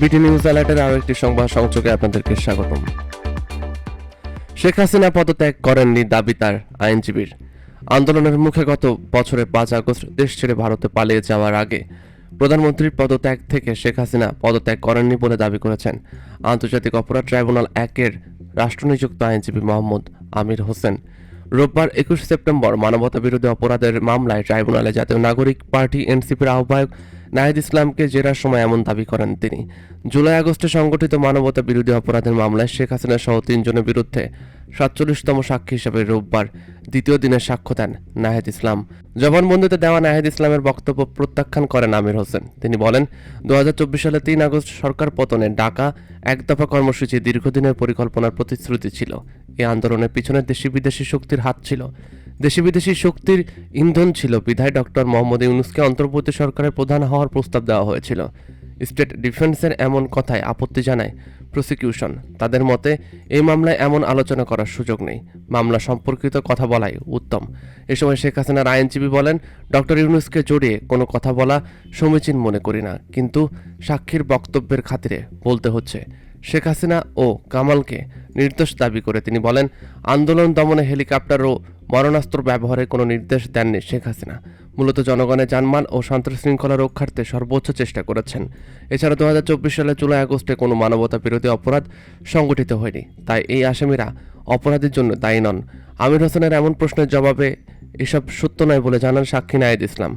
বিটি নিউজ অ্যালার্টের আরও একটি সংবাদ সংযোগে আপনাদেরকে স্বাগতম। শেখ হাসিনা পদত্যাগ করেননি দাবি তার আইনজীবীর। আন্দোলনের মুখে গত বছরের পাঁচ আগস্ট দেশ ছেড়ে ভারতে পালিয়ে যাওয়ার আগে প্রধানমন্ত্রীর পদত্যাগ থেকে শেখ হাসিনা পদত্যাগ করেননি বলে দাবি করেছেন। আন্তর্জাতিক অপরাধ ট্রাইব্যুনাল একের রাষ্ট্রনিযুক্ত আইনজীবী মোহাম্মদ আমির হোসেন। রোববার একুশ সেপ্টেম্বর মানবতা বিরোধী অপরাধের মামলায় ট্রাইব্যুনালে জাতীয় নাগরিক পার্টি এনসিপির আহ্বায়ক নাহিদ ইসলামকে জেরার সময় এমন দাবি করেন তিনি। জুলাই আগস্টে সংগঠিত মানবতা বিরোধী অপরাধের মামলায় শেখ হাসিনা সহ তিনজনের বিরুদ্ধে সাতচল্লিশতম সাক্ষী হিসেবে রোববার দ্বিতীয় দিনের সাক্ষ্য দেন নাহিদ ইসলাম। জবানবন্দিতে দেওয়া নাহিদ ইসলামের বক্তব্য প্রত্যাখ্যান করেন আমির হোসেন। তিনি বলেন দু হাজার চব্বিশ সালে তিন আগস্ট সরকার পতনে ডাকা এক দফা কর্মসূচি দীর্ঘদিনের পরিকল্পনার প্রতিশ্রুতি ছিল। এ আন্দোলনের পিছনে দেশি বিদেশি শক্তির হাত ছিল। দেশি বিদেশি শক্তির ইন্ধন ছিল। বিধায় ডক্টর মোহাম্মদ ইউনুসকে অন্তর্বর্তী সরকারের প্রধান হওয়ার প্রস্তাব দেওয়া হয়েছিল। স্টেট ডিফেন্সের এমন কথায় আপত্তি জানায় প্রসিকিউশন। তাদের মতে, এই মামলায় এমন আলোচনা করার সুযোগ নেই। মামলা সম্পর্কিত কথা বলাই উত্তম। এ সময় শেখ হাসিনার আইনজীবী বলেন, ডক্টর ইউনুসকে জড়িয়ে কোনো কথা বলা সমীচীন মনে করি না। কিন্তু সাক্ষীর বক্তব্যের খাতিরে বলতে হচ্ছে। শেখ হাসিনা ও কামালকে নির্দোষ দাবি করে তিনি বলেন, আন্দোলন দমনে হেলিকপ্টার ও মারণাস্ত্র ব্যবহারের কোনো নির্দেশ দেননি শেখ হাসিনা। মূলত জনগণের জানমাল ও শান্তি শৃঙ্খলা রক্ষার্থে সর্বোচ্চ চেষ্টা করেছেন। এছাড়া দু সালের জুলাই আগস্টে কোনো মানবতা বিরোধী অপরাধ সংগঠিত হয়নি। তাই এই আসামিরা অপরাধের জন্য দায়ী নন। আমির হোসেনের এমন প্রশ্নের জবাবে এসব সত্য নয় বলে জানান সাক্ষী নায়েদ ইসলাম।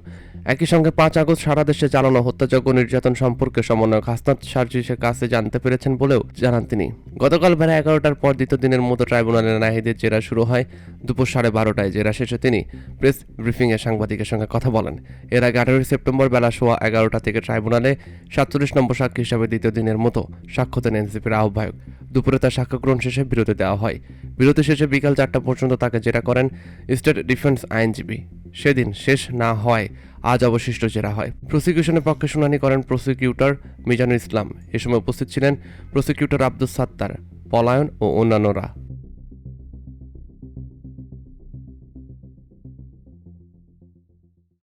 একই সঙ্গে পাঁচ আগস্ট সারা দেশে চালানো হত্যাযজ্ঞ নির্যাতন সম্পর্কে সমন্বয়ক হাসনাত সার্জিসের কাছে জানতে পেরেছেন বলেও জানান তিনি। গতকাল বেলা এগারোটার পর দ্বিতীয় দিনের মতো ট্রাইব্যুনালের নাহিদের জেরা শুরু হয়। দুপুর সাড়ে বারোটায় জেরা শেষে তিনি প্রেস ব্রিফিংয়ে সাংবাদিকের সঙ্গে কথা বলেন। এর আগে আঠারোই সেপ্টেম্বর বেলা সোয়া এগারোটা থেকে ট্রাইব্যুনালে সাতচল্লিশ নম্বর সাক্ষী হিসাবে দ্বিতীয় দিনের মতো সাক্ষ্য দেন এনসিপির আহ্বায়ক। দুপুরে তার সাক্ষ্য গ্রহণ শেষে বিরতি দেওয়া হয়। বিরতি শেষে বিকাল চারটা পর্যন্ত তাকে জেরা করেন স্টেট ডিফেন্স আইনজীবী। সেদিন শেষ না হওয়ায় আজ অবশিষ্ট জেরা হয়। প্রসিকিউশনের পক্ষে শুনানি করেন প্রসিকিউটর মিজানুল ইসলাম। এ সময় উপস্থিত ছিলেন প্রসিকিউটর আব্দুল সাত্তার, পলায়ন ও অন্যান্যরা।